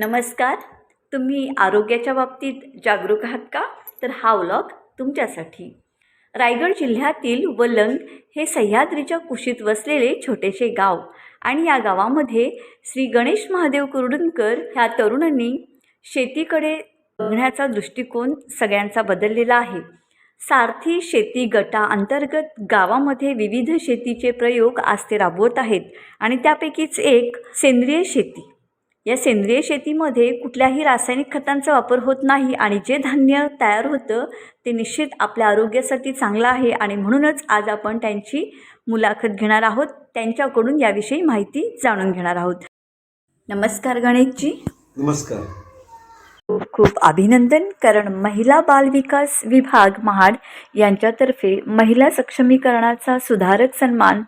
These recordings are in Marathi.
नमस्कार. तुम्ही आरोग्याच्या बाबतीत जागरूक आहात का? तर हा व्लॉग तुमच्यासाठी. रायगड जिल्ह्यातील वलंग हे सह्याद्रीच्या कुशीत वसलेले छोटेसे गाव आणि या गावामध्ये श्री गणेश महादेव कुर्डुनकर ह्या तरुणांनी शेतीकडे बघण्याचा दृष्टिकोन सगळ्यांचा बदललेला आहे. सारथी शेती गटा अंतर्गत गावामध्ये विविध शेतीचे प्रयोग आज ते राबवत आहेत आणि त्यापैकीच एक सेंद्रिय शेती. या सेंद्रिय शेतीमध्ये कुठल्याही रासायनिक खतांचा वापर होत नाही आणि जे धान्य तयार होतं ते निश्चित आपल्या आरोग्यासाठी चांगलं आहे आणि म्हणूनच आज आपण त्यांची मुलाखत घेणार आहोत. त्यांच्याकडून याविषयी माहिती जाणून घेणार आहोत. नमस्कार गणेशजी. नमस्कार. खूप खूप अभिनंदन. कारण महिला बाल विकास विभाग महाड यांच्यातर्फे महिला सक्षमीकरणाचा सुधारक सन्मान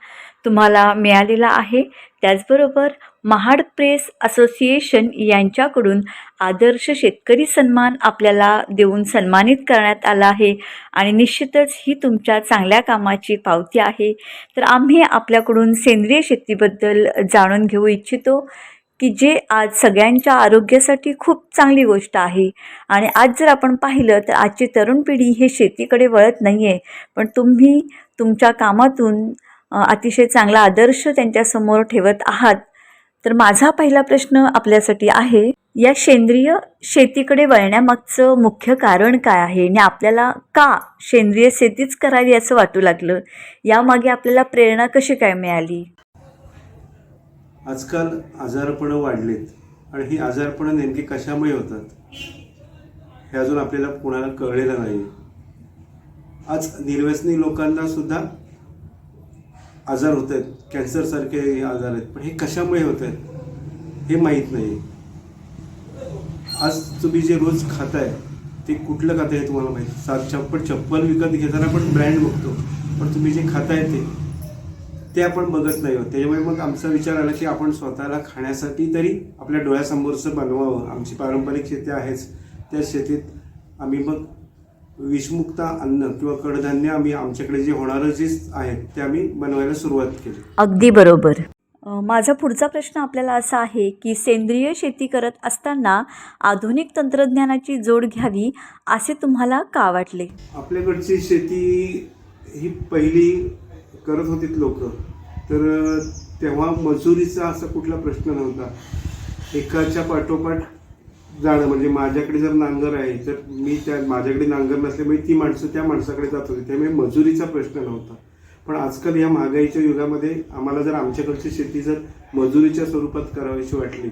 तुम्हाला मिळालेला आहे. त्याचबरोबर महाड प्रेस असोसिएशन यांच्याकडून आदर्श शेतकरी सन्मान आपल्याला देऊन सन्मानित करण्यात आला आहे. आणि निश्चितच ही तुमच्या चांगल्या कामाची पावती आहे. तर आम्ही आपल्याकडून सेंद्रिय शेतीबद्दल जाणून घेऊ इच्छितो की जे आज सगळ्यांच्या आरोग्यासाठी खूप चांगली गोष्ट आहे. आणि आज जर आपण पाहिलं तर आजची तरुण पिढी हे शेतीकडे वळत नाही आहे पण तुम्ही तुमच्या कामातून अतिशय चांगला आदर्श त्यांच्यासमोर ठेवत आहात. तर माझा पहिला प्रश्न आपल्यासाठी आहे या सेंद्रिय शेतीकडे वळण्यामागचं मुख्य कारण काय आहे? आणि आपल्याला का सेंद्रिय शेतीच करावी असं वाटू लागलं? यामागे आपल्याला प्रेरणा कशी काय मिळाली? आजकाल आजारपणं वाढलेत. आणि ही आजारपणं नेमकी कशामुळे होतात? हे अजून आपल्याला कोणाला कळलेलं नाही आज निर्व्यसनी लोकांना सुद्धा आजार होत आहेत कॅन्सरसारखे आजार आहेत. पण हे कशामुळे होत आहेत? हे माहीत नाही. आज तुम्ही जे रोज खाताय ते कुठलं खाताय हे तुम्हाला माहीत? सात चप्पल चप्पल विकत घेताना आपण ब्रँड बघतो. पण तुम्ही जे खाताय ते ते आपण बघत नाही आहोत. त्याच्यामुळे मग आमचा विचार आला की आपण स्वतःला खाण्यासाठी तरी आपल्या डोळ्यासमोरचं बनवावं. आमची पारंपरिक शेती आहेच. त्या शेतीत आम्ही मग विषमुक्त अन्न किंवा कडधान्य आम्ही आमच्याकडे जे होणारं जे आहेत ते आम्ही बनवायला सुरुवात केली. अगदी बरोबर. माझा पुढचा प्रश्न आपल्याला असा आहे की सेंद्रिय शेती करत असताना आधुनिक तंत्रज्ञानाची जोड घ्यावी असे तुम्हाला का वाटले? आपल्याकडची शेती ही पहिली करत होतीत लोक. तर तेव्हा मजुरीचा असा कुठला प्रश्न नव्हता. एकाच्या पाठोपाठ जाणं म्हणजे माझ्याकडे जर नांगर आहे तर मी त्या माझ्याकडे नांगर नसल्यामुळे ती माणसं त्या माणसाकडे जात होती. त्यामुळे मजुरीचा प्रश्न नव्हता. पण आजकाल या महागाईच्या युगामध्ये आम्हाला जर आमच्याकडची शेती जर मजुरीच्या स्वरूपात करावीशी वाटली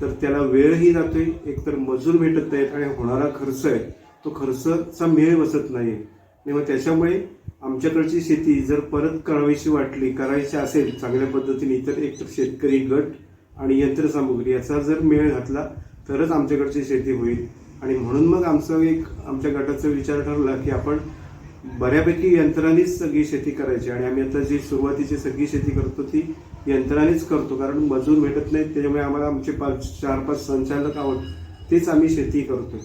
तर त्याला वेळही जातोय एकतर मजूर भेटत नाहीत आणि होणारा खर्च आहे तो खर्चचा मेळ बसत नाही आणि मग त्याच्यामुळे आमच्याकडची शेती जर परत करावीशी वाटली करायची असेल चांगल्या पद्धतीने तर एकतर शेतकरी गट आणि यंत्रसामुग्री याचा जर मेळ घातला तरच आमच्याकडची शेती होईल. आणि म्हणून मग आमचं एक आमच्या गटाचा विचार ठरला की आपण बऱ्यापैकी यंत्रानेच सगळी शेती करायची. आणि आम्ही आता जी सुरुवातीची सगळी शेती करतो ती यंत्रानेच करतो. कारण मजूर भेटत नाहीत त्याच्यामुळे आम्हाला आमचे पाच चार पाच संचालक आहोत तेच आम्ही शेती करतो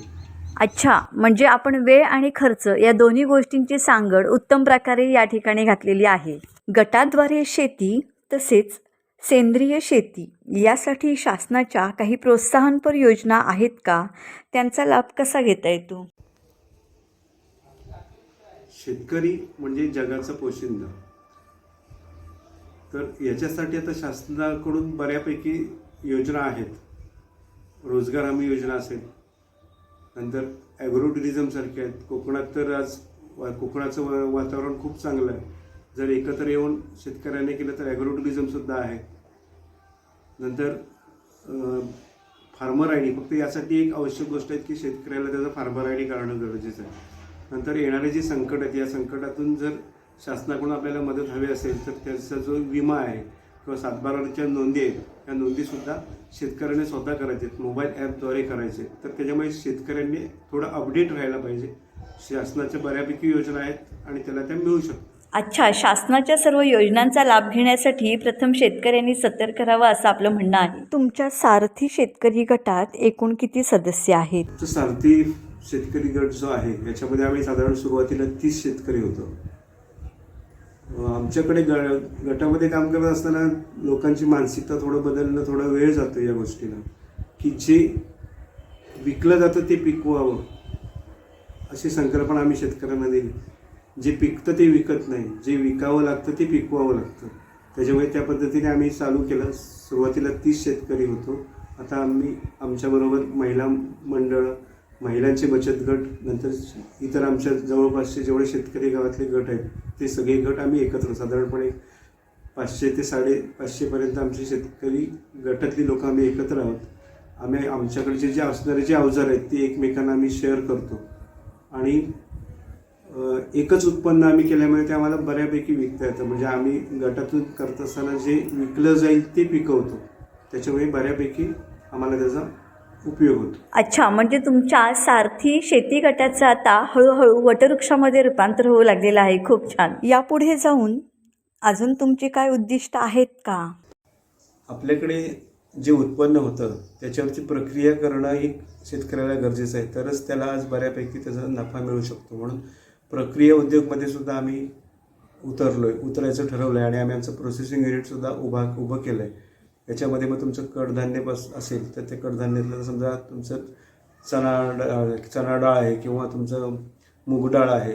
अच्छा म्हणजे आपण वेळ आणि खर्च या दोन्ही गोष्टींची सांगड उत्तम प्रकारे या ठिकाणी घातलेली आहे. गटाद्वारे शेती तसेच सेंद्रिय शेती यासाठी शासनाच्या काही प्रोत्साहनपर योजना आहेत का? त्यांचा लाभ कसा घेता येतो? शेतकरी म्हणजे जगाचा पोशिंदा. तर याच्यासाठी आता शासनाकडून बऱ्यापैकी योजना आहेत. रोजगार हमी योजना असेल नंतर ॲग्रो टुरिझमसारखे आहेत. कोकणात तर आज कोकणाचं वातावरण खूप चांगलं आहे. जर एकत्र येऊन शेतकऱ्याने केलं तर ॲग्रो टुरिझमसुद्धा आहे. नंतर फार्मर आय डी फक्त यासाठी एक आवश्यक गोष्ट आहे की शेतकऱ्याला त्याचा फार्मर आय डी काढणं गरजेचं आहे. नंतर येणारे जे संकट आहेत या संकटातून जर शासनाकडून आपल्याला मदत हवी असेल तर त्याचा जो विमा आहे किंवा सातबाराच्या नोंदी आहेत त्या नोंदीसुद्धा शेतकऱ्याने स्वतः करायचे आहेत. मोबाईल ॲपद्वारे करायचे तर त्याच्यामुळे शेतकऱ्यांनी थोडं अपडेट राहायला पाहिजे. शासनाच्या बऱ्यापैकी योजना आहेत आणि त्याला त्या मिळू शकतात. अच्छा शासनाच्या सर्व योजनांचा लाभ घेण्यासाठी प्रथम शेतकऱ्यांनी सतर्क राहावं असं आपलं म्हणणं आहे. तुमच्या सारथी शेतकरी गटात एकूण किती सदस्य आहेत? सारथी शेतकरी गट जो आहे याच्यामध्ये आम्ही साधारण सुरुवातीला तीस शेतकरी होतो. अं, आमच्याकडे ग गटामध्ये काम करत असताना लोकांची मानसिकता थोडं बदलणं थोडा वेळ जातो या गोष्टीला. की जे विकलं जातं ते पिकवावं अशी संकल्पना आम्ही शेतकऱ्यांना दिली जे पिकतं ते विकत नाही. जे विकावं लागतं ते पिकवावं लागतं. त्याच्यामुळे त्या पद्धतीने आम्ही चालू केलं. सुरुवातीला तीस शेतकरी होतो. आता आम्ही आमच्याबरोबर महिला मंडळ महिलांचे बचत गट नंतर इतर आमच्या जवळपासचे जेवढे शेतकरी गावातले गट आहेत ते सगळे गट आम्ही एकत्र. साधारणपणे पाचशे ते साडे पाचशेपर्यंत आमचे शेतकरी गटातली लोक आम्ही एकत्र आहोत. आम्ही आमच्याकडचे जे असणारे जे अवजार आहेत ते एकमेकांना आम्ही शेअर करतो. आणि एकच उत्पन्न आम्ही केल्यामुळे ते आम्हाला बऱ्यापैकी विकता येतं. म्हणजे आम्ही गटातून करत असताना जे विकलं जाईल ते पिकवतो. त्याच्यामुळे बऱ्यापैकी आम्हाला त्याचा उपयोग होतो. अच्छा म्हणजे तुमच्या सारथी शेती गटाचं आता हळूहळू वटवृक्षामध्ये रूपांतर होऊ लागलेलं आहे. खूप छान. यापुढे जाऊन अजून तुमची काय उद्दिष्ट आहेत का? आपल्याकडे जे उत्पन्न होतं त्याच्यावरची प्रक्रिया करणं ही शेतकऱ्याला गरजेचं आहे. तरच त्याला आज बऱ्यापैकी त्याचा नफा मिळू शकतो. म्हणून प्रक्रिया उद्योगमध्ये सुद्धा आम्ही उतरलो आहे उतरायचं ठरवलं आहे आणि आम्ही आमचं प्रोसेसिंग युनिटसुद्धा उभा उभं केलं आहे याच्यामध्ये मग तुमचं कडधान्य बस असेल तर ते कडधान्यातलं समजा तुमचं चणा चणा डाळ आहे किंवा तुमचं मूग डाळ आहे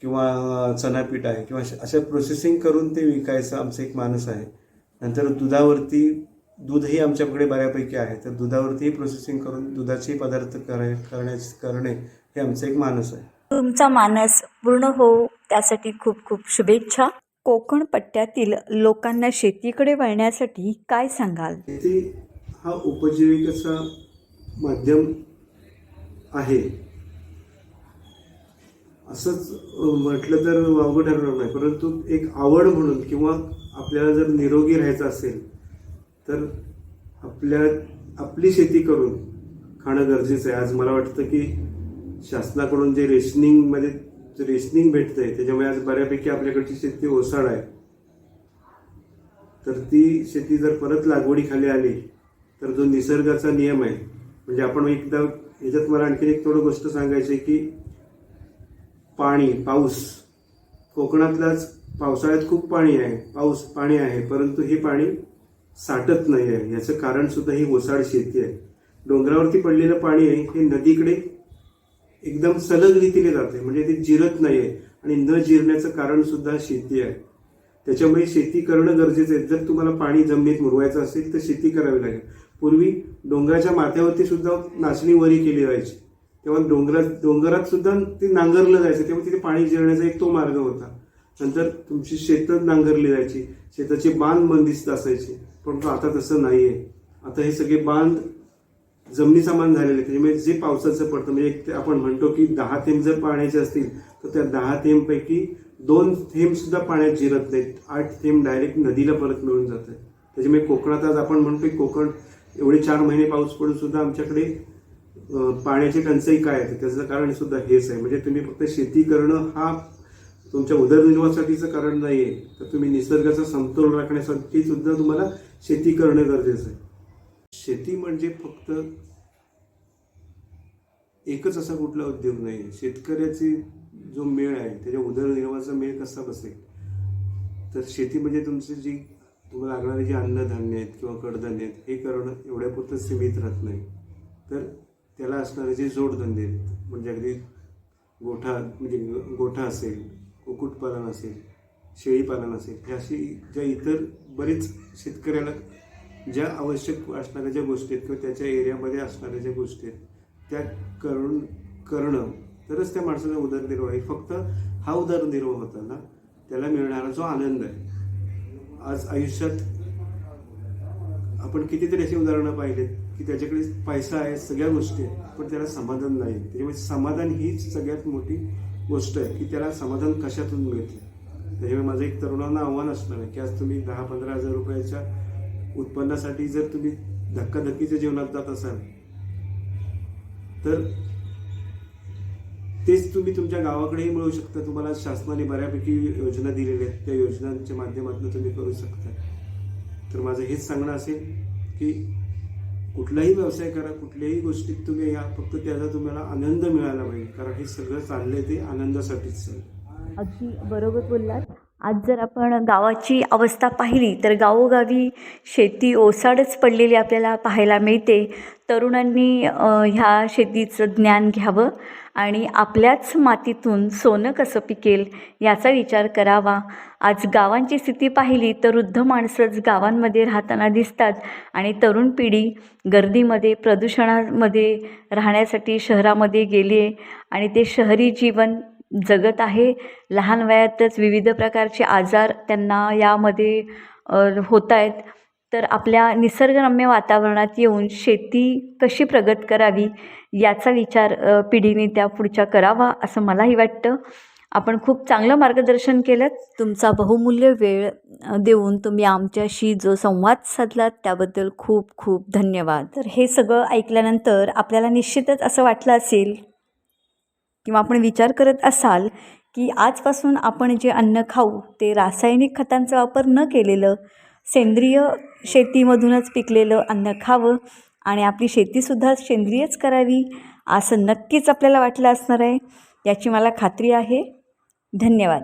किंवा चणापीठ आहे किंवा अशा- अशा प्रोसेसिंग करून ते विकायचं आमचं एक मानस आहे. नंतर दुधावरती दूधही आमच्याकडे बऱ्यापैकी आहे तर दुधावरतीही प्रोसेसिंग करून दुधाचे पदार्थ कराय करण्यास करणे हे आमचं एक मानस आहे. तुमचा मानस पूर्ण हो त्यासाठी खूप खूप शुभेच्छा. कोकण पट्ट्यातील लोकांना शेतीकडे वळण्यासाठी काय सांगाल? शेती हा उपजीविकेचा माध्यम आहे. असंच म्हटलं तर वावगं ठरणार नाही परंतु एक आवड म्हणून किंवा आपल्याला जर निरोगी राहायचं असेल तर आपल्या आपली शेती करून खाणं गरजेचं आहे. आज मला वाटतं की शासनाकडून जे रेशनिंगमध्ये रेशनिंग भेटतं आहे त्याच्यामुळे आज बऱ्यापैकी आपल्याकडची शेती ओसाड आहे. तर ती शेती जर परत लागवडीखाली आली तर जो निसर्गाचा नियम आहे म्हणजे आपण एकदा याच्यात मला आणखी एक थोडं गोष्ट सांगायची की पाणी पाऊस कोकणातलाच पावसाळ्यात खूप पाणी आहे पाऊस पाणी आहे परंतु हे पाणी साठत नाही आहे. याचं कारणसुद्धा ही ओसाड शेती आहे. डोंगरावरती पडलेलं पाणी आहे हे नदीकडे एकदम सलग रीतीने जाते. म्हणजे ते जिरत नाहीये आणि न जिरण्याचं कारण सुद्धा शेती आहे. त्याच्यामुळे शेती करणं गरजेचं आहे. जर तुम्हाला पाणी जमिनीत मुरवायचं असेल तर शेती करावी लागेल. पूर्वी डोंगराच्या माथ्यावरती सुद्धा नाचणी वरी केली जायची. तेव्हा डोंगरात डोंगरात सुद्धा ते नांगरलं जायचं. तेव्हा तिथे पाणी जिरण्याचा एक तो मार्ग होता. नंतर तुमची शेतं नांगरली जायची. शेताचे बांध बंदिस्त असायचे. परंतु आता तसं नाहीये. आता हे सगळे बांध जमिनीचा मान झालेला आहे. त्याच्यामुळे जे पावसाचं पडतं म्हणजे एक ते आपण म्हणतो की दहा थेंब जर पाण्याचे असतील तर त्या दहा थेंबपैकी दोन थेंबसुद्धा पाण्यात जिरत नाहीत. आठ थेंब डायरेक्ट नदीला परत मिळून जातात. त्याच्यामुळे कोकणात आज आपण म्हणतोय कोकण एवढे चार महिने पाऊस पडून सुद्धा आमच्याकडे पाण्याची टंचाई काय आहे? त्याचं कारण सुद्धा हेच आहे. म्हणजे तुम्ही फक्त शेती करणं हा तुमच्या उदरनिर्वाहासाठीचं कारण नाही आहे तर तुम्ही निसर्गाचा समतोल राखण्यासाठी सुद्धा तुम्हाला शेती करणं गरजेचं आहे. शेती म्हणजे फक्त एकच असा कुठला उद्योग नाही. शेतकऱ्याची जो मेळ आहे त्याच्या उदरनिर्वाहाचा मेळ कसा बसेल? तर शेती म्हणजे तुमची जी तुम्हाला लागणारे जे अन्नधान्य आहेत किंवा कडधान्य आहेत हे करणं एवढ्यापुरतं सीमित राहत नाही. तर त्याला असणारे जे जोडधंदे आहेत म्हणजे अगदी गोठा म्हणजे गोठा असेल कुक्कुटपालन असेल शेळीपालन असेल ह्या अशी ज्या इतर बरेच शेतकऱ्याला ज्या आवश्यक असणाऱ्या ज्या गोष्टी आहेत किंवा त्याच्या एरियामध्ये असणाऱ्या ज्या गोष्टी आहेत त्या करून करणं. तरच त्या माणसाचा उदरनिर्वाह आहे फक्त हा उदरनिर्वाह होता ना त्याला मिळणारा जो आनंद आहे आज आयुष्यात आपण कितीतरी अशी उदाहरणं पाहिलेत की त्याच्याकडे पैसा आहे सगळ्या गोष्टी आहेत पण त्याला समाधान नाही. त्याच्यामुळे समाधान हीच सगळ्यात मोठी गोष्ट आहे की त्याला समाधान कशातून मिळते? त्याच्यामुळे माझं एक तरुणांना आव्हान असणार आहे की आज तुम्ही दहा पंधरा हजार रुपयाच्या उत्पन्नासाठी जर तुम्ही धक्काधक्कीच्या जीवनात जात असाल तर तेच तुम्ही तुमच्या गावाकडेही मिळू शकता. तुम्हाला शासनाने बऱ्यापैकी योजना दिलेल्या आहेत. त्या योजनांच्या माध्यमातून तुम्ही करू शकता. तर माझं हेच सांगणं असेल की कुठलाही व्यवसाय करा कुठल्याही गोष्टीत तुम्ही या फक्त त्याचा तुम्हाला आनंद मिळाला पाहिजे. कारण हे सगळं चाललंय ते आनंदासाठीच चाललं अगदी बरोबर बोललात. आज जर आपण गावाची अवस्था पाहिली तर गावोगावी शेती ओसाडच पडलेली आपल्याला पाहायला मिळते. तरुणांनी ह्या शेतीचं ज्ञान घ्यावं आणि आपल्याच मातीतून सोनं कसं पिकेल याचा विचार करावा. आज गावांची स्थिती पाहिली तर वृद्ध माणसंच गावांमध्ये राहताना दिसतात आणि तरुण पिढी गर्दीमध्ये प्रदूषणामध्ये राहण्यासाठी शहरामध्ये गेली आहे आणि ते शहरी जीवन जगत आहे. लहान वयातच विविध प्रकारचे आजार त्यांना यामध्ये होत आहेत तर आपल्या निसर्गरम्य वातावरणात येऊन शेती कशी प्रगत करावी याचा विचार पिढीने त्या पुढच्या करावा असं मलाही वाटतं. आपण खूप चांगलं मार्गदर्शन केलं. तुमचा बहुमूल्य वेळ देऊन तुम्ही आमच्याशी जो संवाद साधलात त्याबद्दल खूप खूप धन्यवाद. तर हे सगळं ऐकल्यानंतर आपल्याला निश्चितच असं वाटलं असेल किंवा आपण विचार करत असाल की आजपासून आपण जे अन्न खाऊ ते रासायनिक खतांचा वापर न केलेलं सेंद्रिय शेतीमधूनच पिकलेलं अन्न खावं आणि आपली शेतीसुद्धा सेंद्रियच करावी असं नक्कीच आपल्याला वाटलं असणार आहे याची मला खात्री आहे. धन्यवाद.